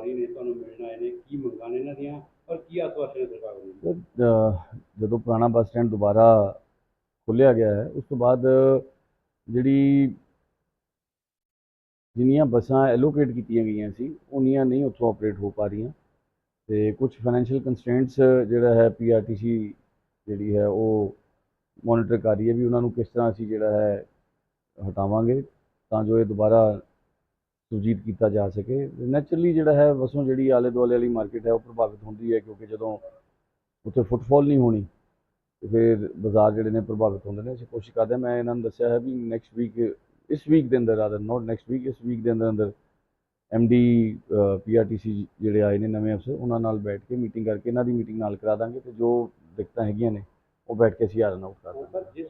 ਮੰਗਾਂ ਨੇ ਇਹਨਾਂ ਦੀਆਂ ਔਰ ਕੀ ਆਸਵਾਸ਼ਨ ਹੈ ਸਰਕਾਰ ਨੂੰ? ਸਰ, ਜਦੋਂ ਪੁਰਾਣਾ ਬੱਸ ਸਟੈਂਡ ਦੁਬਾਰਾ ਖੋਲ੍ਹਿਆ ਗਿਆ ਹੈ ਉਸ ਤੋਂ ਬਾਅਦ ਜਿਹੜੀ ਜਿੰਨੀਆਂ ਬੱਸਾਂ ਐਲੋਕੇਟ ਕੀਤੀਆਂ ਗਈਆਂ ਸੀ ਉਨੀਆਂ ਨਹੀਂ ਉੱਥੋਂ ਆਪਰੇਟ ਹੋ ਪਾ ਰਹੀਆਂ। ਤੇ ਕੁਝ ਫਾਈਨੈਂਸ਼ੀਅਲ ਕੰਸਟ੍ਰੇਂਟਸ ਜਿਹੜਾ ਹੈ ਪੀਆਰਟੀਸੀ ਜਿਹੜੀ ਹੈ ਉਹ ਮੋਨੀਟਰ ਕਰ ਰਹੀ ਹੈ ਵੀ ਉਹਨਾਂ ਨੂੰ ਕਿਸ ਤਰ੍ਹਾਂ ਅਸੀਂ ਜਿਹੜਾ ਹੈ ਹਟਾਵਾਂਗੇ ਤਾਂ ਜੋ ਇਹ ਦੁਬਾਰਾ ਸੁਰਜੀਤ ਕੀਤਾ ਜਾ ਸਕੇ। ਨੈਚੁਰਲੀ ਜਿਹੜਾ ਹੈ ਵਸੋਂ ਜਿਹੜੀ ਆਲੇ ਦੁਆਲੇ ਵਾਲੀ ਮਾਰਕੀਟ ਹੈ ਉਹ ਪ੍ਰਭਾਵਿਤ ਹੁੰਦੀ ਹੈ ਕਿਉਂਕਿ ਜਦੋਂ ਉੱਥੇ ਫੁੱਟਫਾਲ ਨਹੀਂ ਹੋਣੀ ਫਿਰ ਬਾਜ਼ਾਰ ਜਿਹੜੇ ਨੇ ਪ੍ਰਭਾਵਿਤ ਹੁੰਦੇ ਨੇ। ਅਸੀਂ ਕੋਸ਼ਿਸ਼ ਕਰਦੇ ਹਾਂ ਮੈਂ ਇਹਨਾਂ ਨੂੰ ਦੱਸਿਆ ਹੈ ਵੀ ਨੈਕਸਟ ਵੀਕ ਇਸ ਵੀਕ ਦੇ ਅੰਦਰ ਰਾਦਰ ਨਾਟ ਨੈਕਸਟ ਵੀਕ ਇਸ ਵੀਕ ਦੇ ਅੰਦਰ ਅੰਦਰ ਐਮਡੀ ਪੀਆਰਟੀਸੀ ਜਿਹੜੇ ਆਏ ਨੇ ਨਵੇਂ ਅਫਸਰ ਉਹਨਾਂ ਨਾਲ ਬੈਠ ਕੇ ਮੀਟਿੰਗ ਕਰਕੇ ਇਹਨਾਂ ਦੀ ਮੀਟਿੰਗ ਨਾਲ ਕਰਾ ਦਾਂਗੇ ਤੇ ਜੋ ਦਿੱਕਤਾਂ ਹੈਗੀਆਂ ਨੇ ਉਹ ਬੈਠ ਕੇ ਅਸੀਂ ਆਰਨ ਆਊਟ ਕਰ ਦਾਂਗੇ।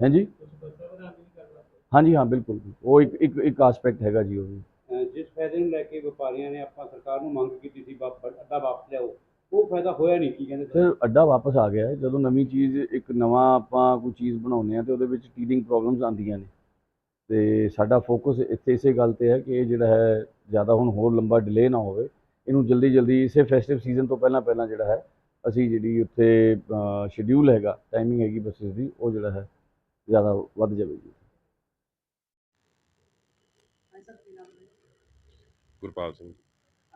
ਹਾਂਜੀ? ਹਾਂਜੀ ਹਾਂ ਬਿਲਕੁਲ। ਉਹ ਇੱਕ ਇੱਕ ਇੱਕ ਆਸਪੈਕਟ ਹੈਗਾ ਜੀ ਉਹ ਵੀ। ਅਹ ਜਿਸ ਫਾਇਦੇ ਨੂੰ ਲੈ ਕੇ ਵਪਾਰੀਆਂ ਨੇ ਆਪਾਂ ਸਰਕਾਰ ਨੂੰ ਮੰਗ ਕੀਤੀ ਸੀ ਵਾਪ- ਅੱਧਾ ਵਾਪਸ ਲਿਆਓ ਉਹ ਫਾਇਦਾ ਹੋਇਆ ਨਹੀਂ ਕੀ ਕਹਿੰਦੇ ਸਰ ਅੱਡਾ ਵਾਪਸ ਆ ਗਿਆ ਹੈ। ਜਦੋਂ ਨਵੀਂ ਚੀਜ਼ ਇੱਕ ਨਵਾਂ ਆਪਾਂ ਕੋਈ ਚੀਜ਼ ਬਣਾਉਂਦੇ ਆ ਤੇ ਉਹਦੇ ਵਿੱਚ ਟੀਡਿੰਗ ਪ੍ਰੋਬਲਮਸ ਆਉਂਦੀਆਂ ਨੇ। ਤੇ ਸਾਡਾ ਫੋਕਸ ਇੱਥੇ ਇਸੇ ਗੱਲ ਤੇ ਹੈ ਕਿ ਇਹ ਜਿਹੜਾ ਹੈ ਜ਼ਿਆਦਾ ਹੁਣ ਹੋਰ ਲੰਬਾ ਡਿਲੇ ਨਾ ਹੋਵੇ। ਇਹਨੂੰ ਜਲਦੀ ਜਲਦੀ ਇਸੇ ਫੈਸਟਿਵ ਸੀਜ਼ਨ ਤੋਂ ਪਹਿਲਾਂ ਪਹਿਲਾਂ ਜਿਹੜਾ ਹੈ ਅਸੀਂ ਜਿਹੜੀ ਉੱਥੇ ਸ਼ਡਿਊਲ ਹੈਗਾ ਟਾਈਮਿੰਗ ਹੈਗੀ ਬੱਸਸ ਦੀ ਉਹ ਜਿਹੜਾ ਹੈ ਜ਼ਿਆਦਾ ਵੱਧ ਗੁਰਪਾਲ ਸਿੰਘ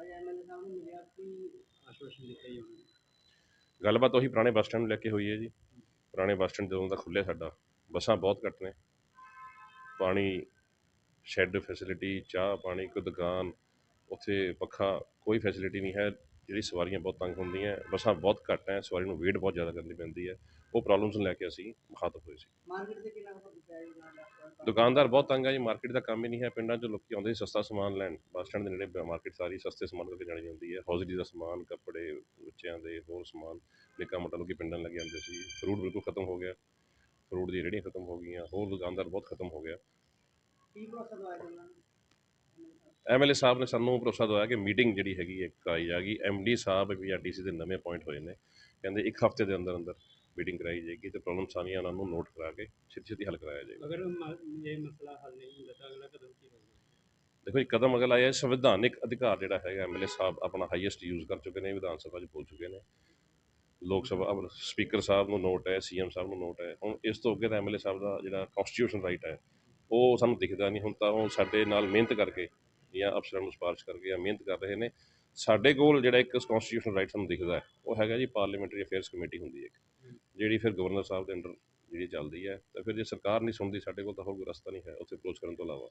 ਅੱਜ ਐਮਐਲਏ ਸਾਹਿਬ ਨੂੰ ਮਿਲਿਆ ਕਿ ਆਸ਼ਵਾਸਨ ਦਿੱਤਾ ਜੀ ਉਹਨਾਂ ਨੇ ਗੱਲਬਾਤ ਉਹੀ ਪੁਰਾਣੇ ਬੱਸ ਸਟੈਂਡ ਨੂੰ ਲੈ ਕੇ ਹੋਈ ਹੈ ਜੀ। ਪੁਰਾਣੇ ਬੱਸ ਸਟੈਂਡ ਜਦੋਂ ਦਾ ਖੁੱਲ੍ਹਿਆ ਸਾਡਾ ਬੱਸਾਂ ਬਹੁਤ ਘੱਟ ਨੇ। ਪਾਣੀ ਸ਼ੈੱਡ ਫੈਸਿਲਿਟੀ ਚਾਹ ਪਾਣੀ ਕੋਈ ਦੁਕਾਨ ਉੱਥੇ ਪੱਖਾ ਕੋਈ ਫੈਸਿਲਿਟੀ ਨਹੀਂ ਹੈ। ਜਿਹੜੀ ਸਵਾਰੀਆਂ ਬਹੁਤ ਤੰਗ ਹੁੰਦੀਆਂ ਬੱਸਾਂ ਬਹੁਤ ਘੱਟ ਹੈ ਸਵਾਰੀ ਨੂੰ ਵੇਟ ਬਹੁਤ ਜ਼ਿਆਦਾ ਕਰਨੀ ਪੈਂਦੀ ਹੈ। ਉਹ ਪ੍ਰੋਬਲਮਸ ਨੂੰ ਲੈ ਕੇ ਅਸੀਂ ਮੁਖਾਤਬ ਹੋਏ ਸੀ। ਮਾਰਕੀਟ ਕਿੰਨਾ ਕੁ ਦੁਕਾਨਦਾਰ ਬਹੁਤ ਤੰਗ ਹੈ ਜੀ ਮਾਰਕੀਟ ਦਾ ਕੰਮ ਹੀ ਨਹੀਂ ਹੈ। ਪਿੰਡਾਂ 'ਚ ਲੋਕੀ ਆਉਂਦੇ ਸੀ ਸਸਤਾ ਸਮਾਨ ਲੈਣ ਬੱਸ ਸਟੈਂਡ ਦੇ ਨੇੜੇ ਮਾਰਕੀਟ ਸਾਰੀ ਸਸਤੇ ਸਮਾਨ ਕਰਕੇ ਜਾਣੀ ਜਾਂਦੀ ਹੈ। ਹੌਜ਼ਰੀ ਦਾ ਸਮਾਨ ਕੱਪੜੇ ਬੱਚਿਆਂ ਦੇ ਹੋਰ ਸਮਾਨ ਨਿੱਕਾ ਮੋਟਾ ਲੋਕੀ ਪਿੰਡਾਂ ਲੱਗੇ ਜਾਂਦੇ ਸੀ। ਫਰੂਟ ਬਿਲਕੁਲ ਖਤਮ ਹੋ ਗਿਆ। ਫਰੂਟ ਦੀ ਰੇਹੜੀਆਂ ਖਤਮ ਹੋ ਗਈਆਂ ਹੋਰ ਦੁਕਾਨਦਾਰ ਬਹੁਤ ਖਤਮ ਹੋ ਗਿਆ। ਕੀ ਉਹਨਾਂ ਨੇ ਐਮਐਲਏ ਸਾਹਿਬ ਨੇ ਸਾਨੂੰ ਭਰੋਸਾ ਦਵਾਇਆ ਕਿ ਮੀਟਿੰਗ ਜਿਹੜੀ ਹੈਗੀ ਹੈ ਕਰਾਈ ਜਾਏਗੀ ਐਮਡੀ ਸਾਹਿਬ ਪੀਆਰਟੀਸੀ ਦੇ ਨਵੇਂ ਅਪਾਇੰਟ ਹੋਏ ਨੇ। ਕਹਿੰਦੇ ਇੱਕ ਹਫ਼ਤੇ ਦੇ ਅੰਦਰ ਅੰਦਰ ਮੀਟਿੰਗ ਕਰਾਈ ਜਾਏਗੀ ਤੇ ਪ੍ਰੋਬਲਮ ਸਾਰੀਆਂ ਉਹਨਾਂ ਨੂੰ ਨੋਟ ਕਰਾ ਕੇ ਛੇਤੀ ਛੇਤੀ ਹੱਲ ਕਰਾਇਆ ਜਾਏਗਾ। ਅਗਰ ਮ- ਇਹ ਮਸਲਾ ਹੱਲ ਨਹੀਂ ਹੁੰਦਾ ਤਾਂ ਅਗਲਾ ਕਦਮ ਕੀ ਹੋਵੇਗਾ ਦੇਖੋ ਇਹ ਕਦਮ ਅਗਲਾ ਆਇਆ ਸੰਵਿਧਾਨਿਕ ਅਧਿਕਾਰ ਜਿਹੜਾ ਹੈਗਾ ਐਮਐਲਏ ਸਾਹਿਬ ਆਪਣਾ ਹਾਈਐਸਟ ਯੂਜ਼ ਕਰ ਚੁੱਕੇ ਨੇ ਵਿਧਾਨ ਸਭਾ 'ਚ ਬੋਲ ਚੁੱਕੇ ਨੇ। ਲੋਕ ਸਭਾ ਸਪੀਕਰ ਸਾਹਿਬ ਨੂੰ ਨੋਟ ਹੈ ਸੀਐਮ ਸਾਹਿਬ ਨੂੰ ਨੋਟ ਹੈ। ਹੁਣ ਇਸ ਤੋਂ ਅੱਗੇ ਤਾਂ ਐਮਐਲਏ ਸਾਹਿਬ ਦਾ ਜਿਹੜਾ ਕਨਸਟੀਟਿਊਸ਼ਨ ਰਾਈਟ ਹੈ ਉਹ ਸਾਨੂੰ ਦਿਖਦਾ ਨਹੀਂ। ਹੁਣ ਤਾਂ ਉਹ ਸਾਡੇ ਨਾਲ ਮਿਹਨਤ ਕਰਕੇ ਜਾਂ ਅਫਸਰਾਂ ਨੂੰ ਸਿਫਾਰਿਸ਼ ਕਰਕੇ ਜਾਂ ਮਿਹਨਤ ਕਰ ਰਹੇ ਨੇ। ਸਾਡੇ ਕੋਲ ਜਿਹੜਾ ਇੱਕ ਕਨਸਟੀਟਿਊਸ਼ਨਲ ਰਾਈਟ ਸਾਨੂੰ ਦਿਖਦਾ ਉਹ ਹੈਗਾ ਜੀ ਪਾਰਲੀਮੈਂਟਰੀ ਅਫੇਅਰਸ ਕਮੇਟੀ ਹੁੰਦੀ ਹੈ ਇੱਕ, ਜਿਹੜੀ ਫਿਰ ਗਵਰਨਰ ਸਾਹਿਬ ਦੇ ਅੰਡਰ ਜਿਹੜੀ ਚੱਲਦੀ ਹੈ। ਤਾਂ ਫਿਰ ਜੇ ਸਰਕਾਰ ਨਹੀਂ ਸੁਣਦੀ ਸਾਡੇ ਕੋਲ ਤਾਂ ਹੋਰ ਕੋਈ ਰਸਤਾ ਨਹੀਂ ਹੈ ਉੱਥੇ ਅਪਰੋਚ ਕਰਨ ਤੋਂ ਇਲਾਵਾ।